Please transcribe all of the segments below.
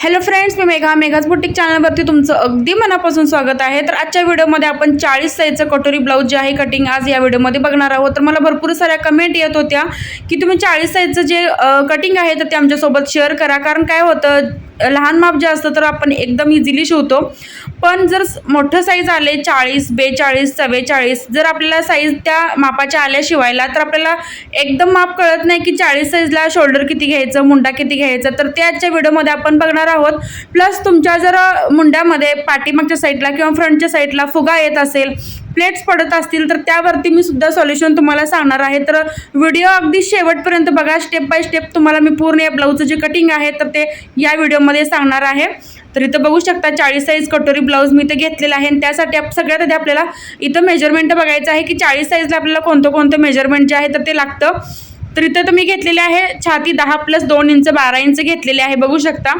Hello friends मी Megha. Megha's boutique चॅनलवरती तुमचं अगदी मनापासून स्वागत आहे. तर आजच्या व्हिडिओमध्ये आपण चाळीस साईजचं कटोरी ब्लाऊज जे आहे कटिंग आज या व्हिडिओमध्ये बघणार आहोत. तर मला भरपूर साऱ्या कमेंट येत होत्या की तुम्ही चाळीस साईजचं जे कटिंग आहे तर ते आमच्यासोबत शेअर करा. कारण काय होतं लहान माप जे असतं तर आपण एकदम इझिली शिवतो. पण जर मोठं साईज आले चाळीस बेचाळीस चव्वेचाळीस जर आपल्याला साईज त्या मापाच्या आल्या शिवायला तर आपल्याला एकदम माप कळत नाही की चाळीस साईजला शोल्डर किती घ्यायचं मुंडा किती घ्यायचा. तर ते आजच्या व्हिडिओमध्ये आपण बघणार आहोत. प्लस तुमच्या जर मुंड्यामध्ये पाठीमागच्या साईडला किंवा फ्रंटच्या साईडला फुगा येत असेल प्लेट्स पडत असतील तर त्यावरती मी सुद्धा सॉल्युशन तुम्हाला सांगणार आहे. तर व्हिडिओ अगदी शेवटपर्यंत बघा. स्टेप बाय स्टेप तुम्हाला मी पूर्ण या ब्लाऊजचं जे कटिंग आहे तर ते या व्हिडिओमध्ये सांगणार आहे. तर इथं बघू शकता चाळीस साईज कटोरी ब्लाऊज मी इथं घेतलेला आहे. आणि त्यासाठी आप सगळ्यात आधी आपल्याला इथं मेजरमेंट बघायचं आहे की चाळीस साईजला आपल्याला कोणतं कोणतं मेजरमेंट जे आहे तर ते लागतं. तर इथं तर मी घेतलेले आहे छाती दहा प्लस दोन इंच बारा इंच घेतलेले आहे. बघू शकता.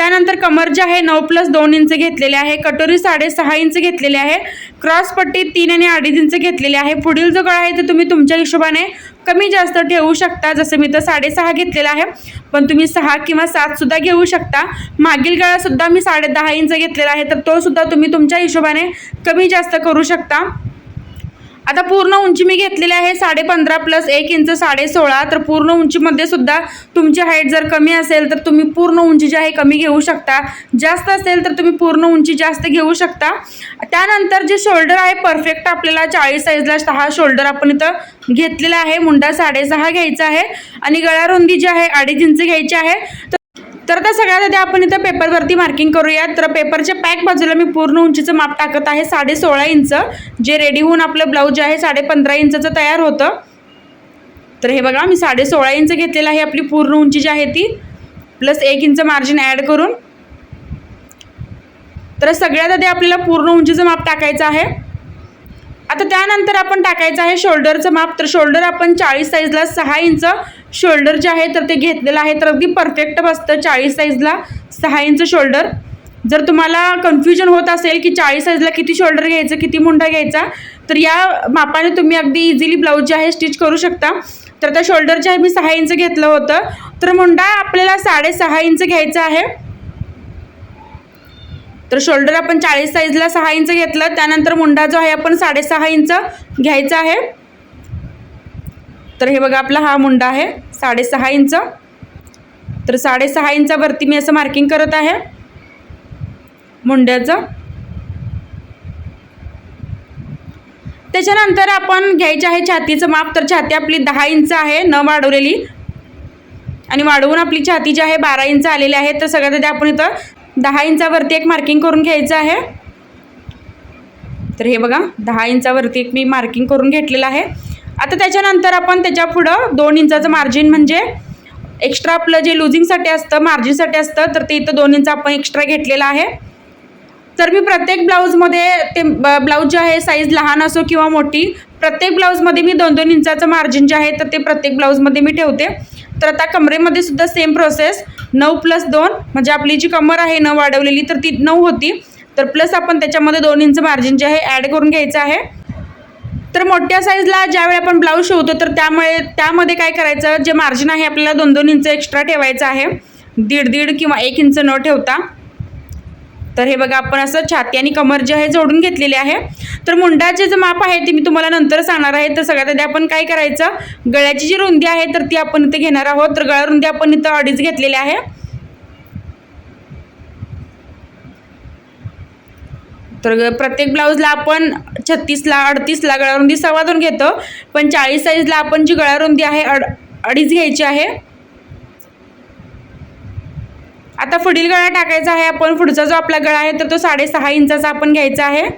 त्यानंतर कमर जे आहे नऊ प्लस दोन इंच घेतलेले आहे. कटोरी साडेसहा इंच घेतलेले आहे. क्रॉस पट्टी तीन आणि अडीच इंच घेतलेले आहे. पुढील जो गळा आहे तो तुम्ही तुमच्या हिशोबाने कमी जास्त ठेवू शकता. जसं मी तर साडेसहा घेतलेला आहे पण तुम्ही सहा किंवा सातसुद्धा घेऊ शकता. मागील गळासुद्धा मी साडे दहा इंच घेतलेला आहे तर तोसुद्धा तुम्ही तुमच्या हिशोबाने कमी जास्त करू शकता. आता पूर्ण उंची मी घेतलेली आहे साडे पंधरा प्लस एक इंच साडे सोळा तर पूर्ण उंचीमध्ये सुद्धा तुमची हाईट जर कमी असेल तर तुम्ही पूर्ण उंची जी आहे कमी घेऊ शकता. जास्त असेल तर तुम्ही पूर्ण उंची जास्त घेऊ शकता. त्यानंतर जे शोल्डर आहे परफेक्ट आपल्याला चाळीस साईजला सहा शोल्डर आपण इथं घेतलेला आहे. मुंडा साडेसहा घ्यायचा आहे. आणि गळारुंदी जी आहे अडीच इंच घ्यायची आहे. तर आता सगळ्यात आधी आपण इथं पेपरवरती मार्किंग करूया तर पेपरच्या पॅक बाजूला मी पूर्ण उंचीचं माप टाकत आहे. साडे सोळा इंच. जे रेडी होऊन आपलं ब्लाऊज जे आहे साडे पंधरा इंचाचं तयार होतं. तर हे बघा मी साडे सोळा इंच घेतलेलं आहे आपली पूर्ण उंची जी आहे ती. प्लस एक इंच मार्जिन ॲड करून. तर सगळ्यात आधी आपल्याला पूर्ण उंचीचं माप टाकायचं आहे. आता त्यानंतर आपण टाकायचं आहे शोल्डरचं माप. तर शोल्डर आपण चाळीस साईजला सहा इंच शोल्डर जे आहे तर ते घेतलेलं आहे. तर अगदी परफेक्ट बसतं चाळीस साईजला सहा इंच शोल्डर. जर तुम्हाला कन्फ्युजन होत असेल की चाळीस साईजला किती शोल्डर घ्यायचं किती मुंडा घ्यायचा तर या मापाने तुम्ही अगदी इझिली ब्लाऊज जे आहे स्टिच करू शकता. तर त्या शोल्डर जे आहे मी सहा इंच घेतलं होतं. तर मुंडा आपल्याला साडेसहा इंच घ्यायचा आहे. तर शोल्डर आपण चाळीस साईजला सहा इंच घेतलं. त्यानंतर मुंडा जो आहे आपण साडेसहा इंच घ्यायचा आहे. तर हे बघा आपला हा मुंडा आहे साडेसहा इंच तर साडेसहा इंचावरती मी असं मार्किंग करत आहे. मुंड्याचं. त्याच्यानंतर आपण घ्यायचे आहे छातीचं माप. तर छाती आपली दहा इंच आहे न वाढवलेली. आणि वाढवून आपली छाती जी आहे बारा इंच आलेली आहे. तर सगळ्यात आधी आपण इथं दहा इंचावरती एक मार्किंग करून घ्यायचं आहे. तर हे बघा दहा इंचावरती एक मी मार्किंग करून घेतलेलं आहे. आता त्याच्यानंतर आपण त्याच्या पुढं दोन इंचाचं मार्जिन म्हणजे एक्स्ट्रा आपलं जे लुझिंगसाठी असतं मार्जिनसाठी असतं तर ते इथं दोन इंच आपण एक्स्ट्रा घेतलेलं आहे. तर मी प्रत्येक ब्लाऊजमध्ये ते ब- ब्लाऊज जे आहे साईज लहान असो किंवा मोठी प्रत्येक ब्लाऊजमध्ये मी दोन दोन इंचाचं मार्जिन जे आहे तर ते प्रत्येक ब्लाऊजमध्ये मी ठेवते. तर आता कमरेमध्ये सुद्धा सेम प्रोसेस नऊ प्लस दोन म्हणजे आपली जी कमर आहे न वाढवलेली तर ती नऊ होती. तर प्लस आपण त्याच्यामध्ये दोन इंच मार्जिन जे आहे ॲड करून घ्यायचं आहे. तर मोठ्या साईजला ज्यावेळी आपण ब्लाऊज शिवतो तर त्यामुळे त्यामध्ये काय करायचं? जे मार्जिन आहे आपल्याला दोन दोन इंच एक्स्ट्रा ठेवायचं आहे. दीड दीड किंवा एक इंच न ठेवता. तर हे बघा आपण असं छाती आणि कमर जे आहे जोडून घेतलेले आहे. तर मुंडाचे जे माप आहे ते मी तुम्हाला नंतर सांगणार आहे. तर सगळ्यात आधी आपण काय करायचं? गळ्याची जी रुंदी आहे तर ती आपण इथे घेणार आहोत. तर गळा रुंदी आपण इथं अडीच घेतलेली आहे. तर ग- प्रत्येक ब्लाऊजला आपण छत्तीसला अडतीसला गळारुंदी सव्वा दोन घेतो. पण चाळीस साईजला आपण जी गळारुंदी आहे अड अडीच घ्यायची आहे. आता पुढील गळा टाकायचा आहे. आपण पुढचा जो आपला गळा आहे तर तो साडेसहा इंचाचा आपण घ्यायचा आहे.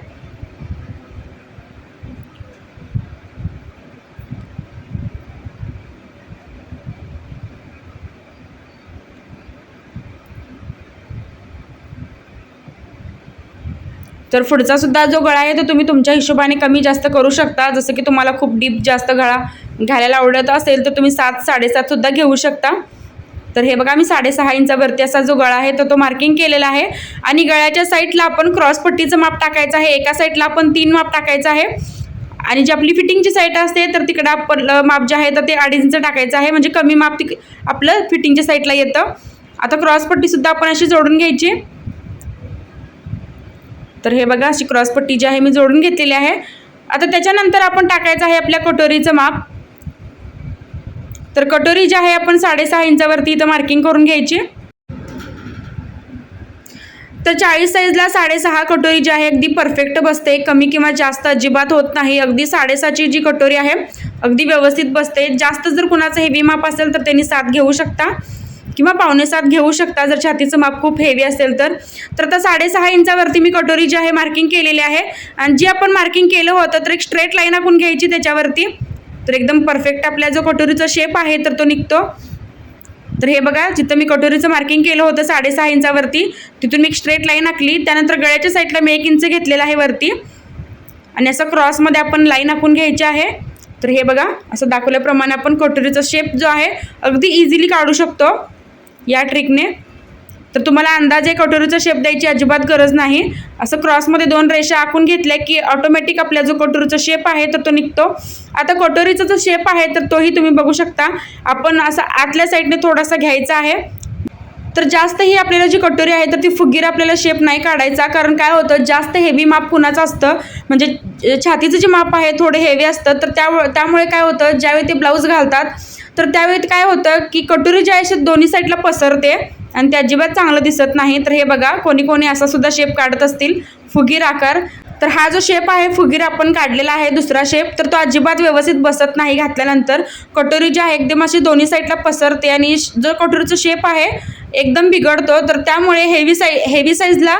तर पुढचा सुद्धा जो गळा आहे तो तुम्ही तुमच्या हिशोबाने कमी जास्त करू शकता. जसं की तुम्हाला खूप डीप जास्त गळा घालायला आवडत असेल तर तुम्ही सात साडेसात सुद्धा घेऊ शकता. तर हे बघा मी साडेसहा इंचावरती असा जो गळा आहे तर तो मार्किंग केलेला आहे. आणि गळ्याच्या साईडला आपण क्रॉसपट्टीचं माप टाकायचं आहे. एका साईडला आपण तीन माप टाकायचं आहे. आणि जी आपली फिटिंगची साईट असते तर तिकडं आपलं माप जे आहे तर ते अडीच इंच टाकायचं आहे. म्हणजे कमी माप तिक आपलं फिटिंगच्या साईडला येतं. आता क्रॉसपट्टीसुद्धा आपण अशी जोडून घ्यायची. तर हे बघा अशी क्रॉसपट्टी जी आहे मी जोडून घेतलेली आहे. आता त्याच्यानंतर आपण टाकायचं आहे आपल्या कटोरीचं माप. तर कटोरी जी आहे आपण साडेसहा इंचावरती इथं मार्किंग करून घ्यायची. तर चाळीस साईजला साडेसहा कटोरी जी आहे अगदी परफेक्ट बसते. कमी किंवा जास्त अजिबात होत नाही. अगदी साडेसहाची जी कटोरी आहे अगदी व्यवस्थित बसते. जास्त जर कुणाचं हेवी माप असेल तर त्यांनी सात घेऊ शकता. किंवा पावणे सात घेऊ शकता जर छातीचं माप खूप हेवी असेल तर. तर आता साडेसहा इंचावरती मी कटोरी जी आहे मार्किंग केलेली आहे. आणि जी आपण मार्किंग केलं होतं तर एक स्ट्रेट लाईन आपण घ्यायची त्याच्यावरती. तर एकदम परफेक्ट आपल्या जो कटोरीचा शेप आहे तर तो निघतो. तर हे बघा जिथं मी कटोरीचं मार्किंग केलं होतं साडेसहा इंचावरती तिथून मी एक स्ट्रेट लाईन आखली. त्यानंतर गळ्याच्या साईडला मी एक इंच घेतलेला आहे वरती. आणि असं क्रॉसमध्ये आपण लाईन आखून घ्यायची आहे. तर हे बघा असं दाखवल्याप्रमाणे आपण कटोरीचा शेप जो आहे अगदी इझिली काढू शकतो या ट्रिकने तर तुम्हाला अंदाजे कटोरीचा शेप द्यायची अजिबात गरज नाही. असं क्रॉसमध्ये दोन रेषा आखून घेतल्या की ऑटोमॅटिक आपला जो कटोरीचा शेप आहे तर तो निघतो. आता कटोरीचा जो शेप आहे तर तोही तुम्ही बघू शकता. आपण असं आतल्या साईडने थोडासा घ्यायचा आहे. तर जास्त ही आपल्याला जी कटोरी आहे तर ती फुगीर आपल्याला शेप नाही काढायचा. कारण काय होतं जास्त हेवी माप कुणाचं असतं? म्हणजे छातीचं जे माप आहे थोडं हेवी असतं. तर त्या त्यामुळे काय होतं ज्यावेळी ते ब्लाऊज घालतात तर त्यावेळी काय होतं की कटोरी जी आहे दोन्ही साईडला पसरते. आणि ते अजिबात चांगलं दिसत नाही. तर हे बघा कोणी कोणी असा सुद्धा शेप काढत असतील. फुगीर आकार. तर हा जो शेप आहे फुगीर आपण काढलेला आहे दुसरा शेप तर तो अजिबात व्यवस्थित बसत नाही घातल्यानंतर. कटोरी जी आहे एकदम अशी दोन्ही साईडला पसरते आणि जो कटोरीचा शेप आहे एकदम बिघडतो. तर त्यामुळे हेवी साई हेवी साईजला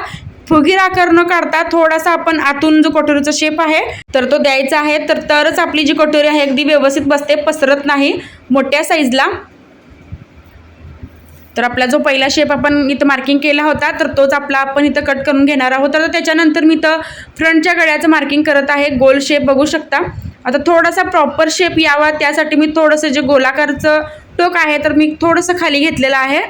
फुगीर आकार न काढता थोडासा आपण आतून जो कटोरीचा शेप आहे तर तो द्यायचा आहे. तर तरच आपली जी कटोरी आहे अगदी व्यवस्थित बसते पसरत नाही. मोठ्या साईजला तर आपला जो पहिला शेप आपण इथं मार्किंग केला होता तर तोच आपला आपण इथं कट करून घेणार आहोत. तर त्याच्यानंतर मी इथं फ्रंटच्या गळ्याचं मार्किंग करत आहे. गोल शेप बघू शकता. आता थोडासा प्रॉपर शेप यावा त्यासाठी मी थोडंसं जे गोलाकारचं टोक आहे तर मी थोडंसं खाली घेतलेलं आहे.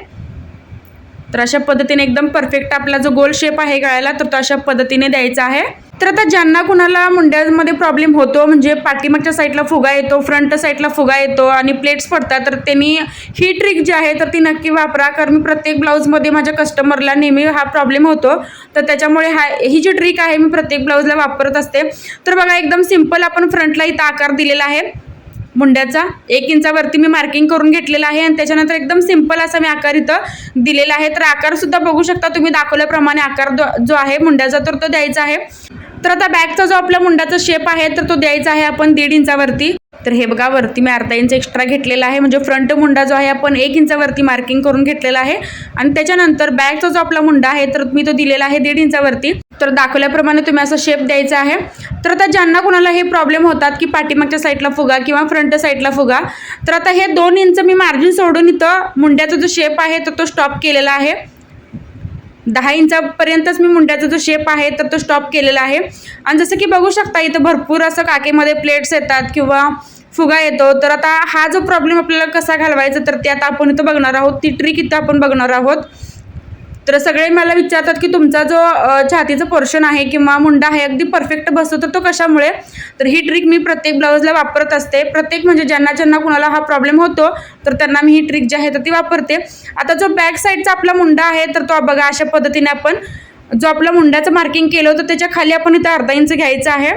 तर अशा पद्धतीने एकदम परफेक्ट आपला जो गोल शेप आहे गळ्याला तर तो अशा पद्धतीने द्यायचा आहे. तर आता ज्यांना कुणाला मुंड्यामध्ये प्रॉब्लेम होतो म्हणजे पाठीमागच्या साईडला फुगा येतो फ्रंट साईडला फुगा येतो आणि प्लेट्स पडतात तर त्यांनी ही ट्रिक जी आहे तर ती नक्की वापरा. कारण मी प्रत्येक ब्लाऊजमध्ये माझ्या कस्टमरला नेहमी हा प्रॉब्लेम होतो. तर त्याच्यामुळे हा ही जी ट्रिक आहे मी प्रत्येक ब्लाऊजला वापरत असते. तर बघा एकदम सिंपल आपण फ्रंटला इथं आकार दिलेला आहे. मुंड्याचा एक इंचावरती मी मार्किंग करून घेतलेला आहे आणि त्याच्यानंतर एकदम सिंपल असा मी आकार इथं दिलेला आहे. तर आकारसुद्धा बघू शकता तुम्ही दाखवल्याप्रमाणे आकार जो- जो आहे मुंड्याचा तर तो द्यायचा आहे. तर आता बॅगचा जो आपल्या मुंडाचा शेप आहे तर तो द्यायचा आहे आपण दीड इंचावरती. तर हे बघा वरती मी अर्धा इंच एक्स्ट्रा घेतलेला आहे. म्हणजे फ्रंट मुंडा जो आहे आपण एक इंचावरती मार्किंग करून घेतलेला आहे. आणि त्याच्यानंतर बॅगचा जो आपला मुंडा आहे तर मी तो दिलेला आहे दीड इंचावरती. तर दाखवल्याप्रमाणे तुम्ही असा शेप द्यायचा आहे. तर आता ज्यांना कोणाला हे प्रॉब्लेम होतात की पाठीमागच्या साईडला फुगा किंवा फ्रंट साईडला फुगा तर आता हे दोन इंच मी मार्जिन सोडून इथं मुंड्याचा जो शेप आहे तर तो स्टॉप केलेला आहे. दहा इंचापर्यंतच मी मुंड्याचा जो शेप आहे तर तो स्टॉप केलेला आहे. आणि जसं की बघू शकता इथं भरपूर असं काकेमध्ये प्लेट्स येतात किंवा फुगा येतो. तर आता हा जो प्रॉब्लेम आपल्याला कसा घालवायचा तर ते आता आपण इथं बघणार आहोत. ती ट्रिक इथं आपण बघणार आहोत. तर सगळे मला विचारतात की तुमचा जो छातीचं पोर्शन आहे किंवा मुंडा आहे अगदी परफेक्ट बसतो तर तो कशामुळे? तर ही ट्रिक मी प्रत्येक ब्लाऊजला वापरत असते. प्रत्येक म्हणजे ज्यांना ज्यांना कुणाला हा प्रॉब्लेम होतो तर त्यांना मी ही ट्रिक जी आहे तर ती वापरते. आता जो बॅक साईडचा आपला मुंडा आहे तर तो बघा अशा पद्धतीने आपण जो आपला मुंड्याचं मार्किंग केलं होतं त्याच्याखाली आपण इथं अर्धा इंच घ्यायचं आहे.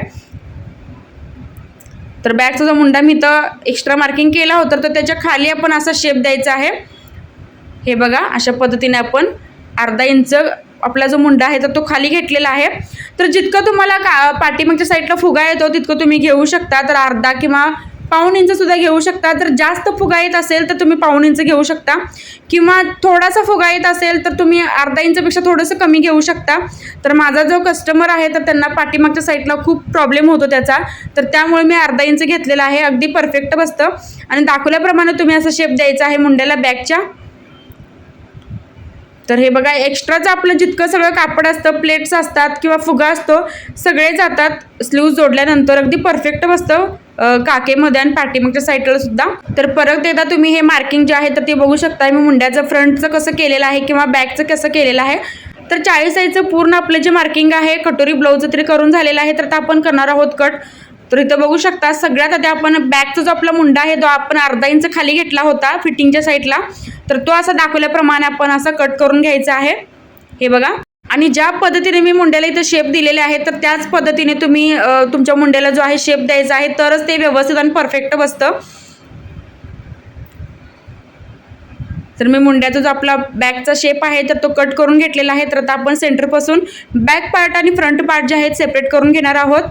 तर बॅगचा जो मुंडा मी इथं एक्स्ट्रा मार्किंग केला होता तर त्याच्याखाली आपण असा शेप द्यायचा आहे. हे बघा अशा पद्धतीने आपण अर्धा इंच आपला जो मुंडा आहे तर तो खाली घेतलेला आहे. तर जितकं तुम्हाला का पाठीमागच्या साईडला फुगा येतो तितकं तुम्ही घेऊ शकता. तर अर्धा किंवा पाऊण इंचसुद्धा घेऊ शकता. जर जास्त फुगा येत असेल तर तुम्ही पाऊण इंच घेऊ शकता. किंवा थोडासा फुगा येत असेल तर तुम्ही अर्धा इंचपेक्षा थोडंसं कमी घेऊ शकता. तर माझा जो कस्टमर आहे तर त्यांना पाठीमागच्या साईडला खूप प्रॉब्लेम होतो त्याचा. तर त्यामुळे मी अर्धा इंच घेतलेला आहे. अगदी परफेक्ट बसतं. आणि दाखवल्याप्रमाणे तुम्ही असा शेप द्यायचा आहे मुंड्याला बॅगच्या तर हे बघा एक्स्ट्राचं आपलं जितकं सगळं कापड असतं प्लेट्स असतात किंवा फुगा असतो सगळे जातात स्लीव्ह जोडल्यानंतर. अगदी परफेक्ट बसतं काकेमध्ये आणि पाठीमागच्या साईडला सुद्धा. तर परत एकदा तुम्ही हे मार्किंग जे आहे तर ते बघू शकता मी मुंड्याचं फ्रंटचं कसं केलेलं आहे किंवा बॅकचं कसं केलेलं आहे. तर चाळीस साईजचं पूर्ण आपलं जे मार्किंग आहे कटोरी ब्लाऊजचं तरी करून झालेलं आहे. तर आता आपण करणार आहोत कट तर इथं बघू शकता सगळ्यात आधी आपण बॅकचा जो आपला मुंडा आहे तो आपण अर्धा इंच खाली घेतला होता फिटिंगच्या साईडला तर तो असा दाखवल्याप्रमाणे आपण असा कट करून घ्यायचा आहे. हे बघा. आणि ज्या पद्धतीने मी मुंड्याला इथं शेप दिलेले आहे तर त्याच पद्धतीने तुम्ही तुमच्या मुंड्याला जो आहे शेप द्यायचा आहे तरच ते व्यवस्थित आणि परफेक्ट बसतं. तर मी मुंड्याचा जो आपला बॅकचा शेप आहे तर तो कट करून घेतलेला आहे. तर आता आपण सेंटरपासून बॅक पार्ट आणि फ्रंट पार्ट जे आहेत सेपरेट करून घेणार आहोत.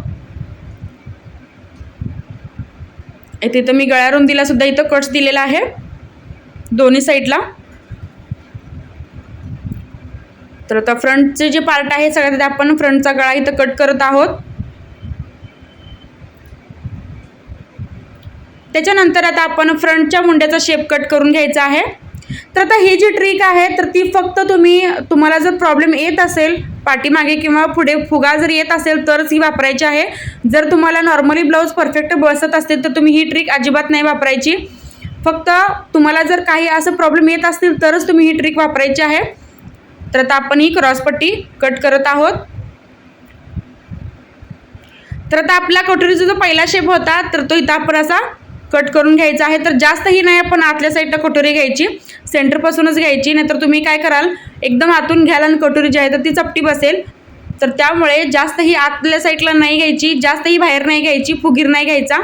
इथे इथं मी गळ्या रुंदीला सुद्धा इथं कट्स दिलेला आहे. दोन्ही साईडला. तर आता फ्रंटचे जे पार्ट आहे सगळ्यात आपण फ्रंटचा गळा इथं कट करत आहोत. त्याच्यानंतर आता आपण फ्रंटच्या मुंड्याचा शेप कट करून घ्यायचा आहे. तर आता ही जी ट्रिक आहे तर ती फक्त तुम्ही तुम्हाला जर प्रॉब्लेम येत असेल पाठीमागे किंवा पुढे फुगा जर येत असेल तरच ही वापरायची आहे. जर तुम्हाला नॉर्मली ब्लाऊज परफेक्ट बसत असेल तर तुम्ही ही ट्रिक अजिबात नाही वापरायची. फक्त तुम्हाला जर काही असं प्रॉब्लेम येत असतील तरच तुम्ही ही ट्रिक वापरायची आहे. तर आता आपण ही क्रॉसपट्टी कट करत आहोत. तर आता आपला कटोरीचा जो पहिला शेप होता तर तो इथं आपण असा कट करून घ्यायचा आहे. तर जास्तही नाही आपण आतल्या साईडला कटोरी घ्यायची. सेंटरपासूनच घ्यायची नाहीतर तुम्ही काय कराल एकदम आतून घ्याल आणि कटोरी जी आहे तर ती चपटी बसेल. तर त्यामुळे जास्तही आतल्या साईडला नाही घ्यायची जास्तही बाहेर नाही घ्यायची फुगीर नाही घ्यायचा.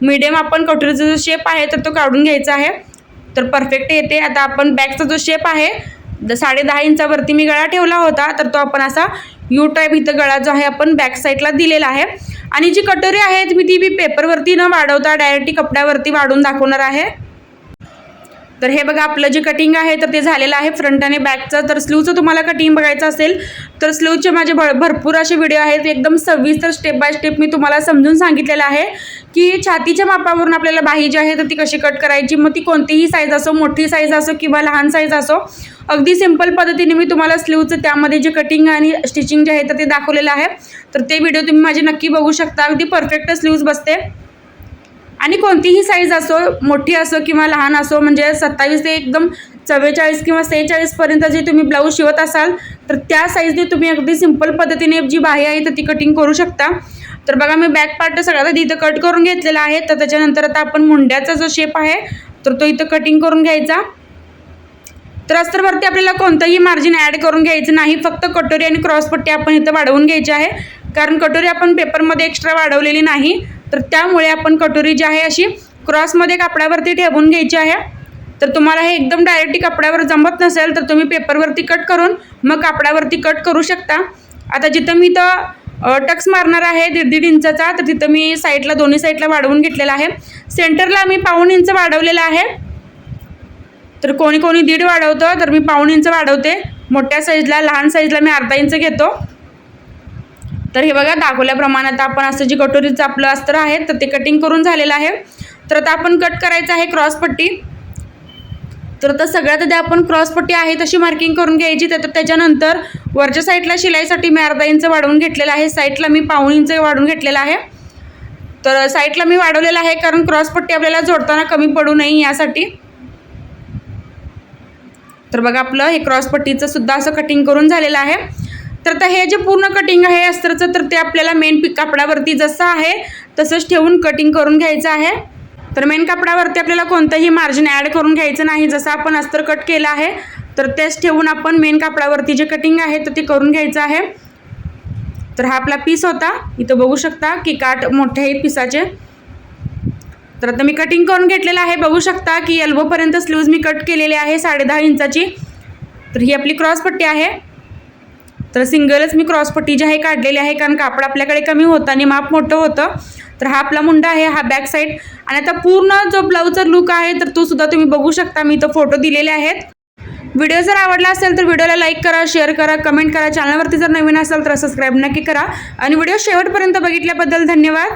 मीडियम आपण कटोरीचा जो शेप आहे तर तो काढून घ्यायचा आहे. तर परफेक्ट येते. आता आपण बॅकचा जो शेप आहे द साडे दहा इंचावरती मी गळा ठेवला होता तर तो आपण असा यू टाईप इथं गळा जो आहे आपण बॅक साईडला दिलेला आहे. आणि जी कटोरी आहे मी ती मी पेपरवरती न वाढवता डायरेक्टली कपड्यावरती वाढून दाखवणार आहे. तर हे बघा आपलं जे कटिंग आहे तर ते झालेलं आहे फ्रंट आणि बॅकचं तर स्लीवचं तुम्हाला कटिंग बघायचं असेल तर स्लीवचे माझे भ भरपूर असे व्हिडिओ आहेत. एकदम सविस्तर स्टेप बाय स्टेप मी तुम्हाला समजून सांगितलेलं आहे की छातीच्या मापावरून आपल्याला बाही जी आहे तर ती कशी कट करायची? मग ती कोणतीही साईज असो मोठी साईज असो किंवा लहान साईज असो अगदी सिंपल पद्धतीने मी तुम्हाला स्लीवचं त्यामध्ये जे कटिंग आणि स्टिचिंग जे आहे तर ते दाखवलेलं आहे. तर ते व्हिडिओ तुम्ही माझे नक्की बघू शकता. अगदी परफेक्ट स्लीव्ज बसते. आणि कोणतीही साईज असो मोठी असो किंवा लहान असो म्हणजे सत्तावीस ते एकदम चव्वेचाळीस किंवा सेहेचाळीसपर्यंत जे तुम्ही ब्लाऊज शिवत असाल तर त्या साईजने तुम्ही अगदी सिंपल पद्धतीने जी बाही आहे तर ती कटिंग करू शकता. तर बघा मी बॅक पार्ट सगळ्यात आधी इथं कट करून घेतलेला आहे. तर त्याच्यानंतर आता आपण मुंड्याचा जो शेप आहे तर तो इथं कटिंग करून घ्यायचा. तर अस्तरवरती आपल्याला कोणतंही मार्जिन ॲड करून घ्यायचं नाही. फक्त कटोरी आणि क्रॉसपट्टी आपण इथं वाढवून घ्यायची आहे. कारण कटोरी आपण पेपरमध्ये एक्स्ट्रा वाढवलेली नाही. तर त्यामुळे आपण कटोरी जी आहे अशी क्रॉसमध्ये कापडावरती ठेवून घ्यायची आहे. तर तुम्हाला हे एकदम डायरेक्टली कपड्यावर जमत नसेल तर तुम्ही पेपरवरती कट करून मग कापडावरती कट करू शकता. आता जिथं मी तर टक्स मारणार आहे दीड दीड इंचाचा तर तिथं मी साईडला दोन्ही साईडला वाढवून घेतलेला आहे. सेंटरला मी पाऊण इंच वाढवलेला आहे. तर कोणी कोणी दीड वाढवतं तर मी पाऊण इंच वाढवते. मोठ्या साईजला लहान साईजला मी अर्धा इंच घेतो. तर हे बघा दाखवल्याप्रमाणे आता आपण असं जे कटोरीचं आपलं अस्तर आहे तर ते कटिंग करून झालेलं आहे. तर आता आपण कट करायचं आहे क्रॉसपट्टी तर आता सगळ्यात आधी आपण क्रॉसपट्टी आहे तशी मार्किंग करून घ्यायची. तर त्याच्यानंतर वरच्या साईडला शिलाईसाठी मी अर्धा इंच वाढवून घेतलेलं आहे. साईडला मी पाऊण इंच वाढवून घेतलेलं आहे. तर साईडला मी वाढवलेलं आहे कारण क्रॉसपट्टी आपल्याला जोडताना कमी पडू नये यासाठी. तर बघा आपलं हे क्रॉसपट्टीचं सुद्धा असं कटिंग करून झालेलं आहे. तर आता हे जे पूर्ण कटिंग आहे अस्त्रचं तर ते आपल्याला मेन पी कापडावरती जसं आहे तसंच ठेवून कटिंग करून घ्यायचं आहे. तर मेन कापडावरती आपल्याला कोणतंही मार्जिन ॲड करून घ्यायचं नाही. जसं आपण अस्तर कट केलं आहे तर तेच ठेवून आपण मेन कापडावरती जे कटिंग आहे तर ते करून घ्यायचं आहे. तर हा आपला पीस होता. इथं बघू शकता की काट मोठे आहेत पिसाचे तर आता मी कटिंग करून घेतलेलं आहे. बघू शकता की एल्बोपर्यंत स्लीव्ज मी कट केलेली आहे साडेदहा इंचाची. तर ही आपली क्रॉस पट्टी आहे. तर सिंगलच मी क्रॉसपट्टी जी आहे काढलेली आहे कारण कापड आपल्याकडे कमी होतं आणि माप मोठं होतं. तर हा आपला मुंडा आहे हा बॅक साईड आणि आता पूर्ण जो ब्लाऊजचा लुक आहे तर तो सुद्धा तुम्ही बघू शकता. मी इथं फोटो दिलेले आहेत. व्हिडिओ जर आवडला असेल तर व्हिडिओला लाईक करा शेअर करा कमेंट करा. चॅनलवरती जर नवीन असेल तर सबस्क्राईब नक्की करा. आणि व्हिडिओ शेवटपर्यंत बघितल्याबद्दल धन्यवाद.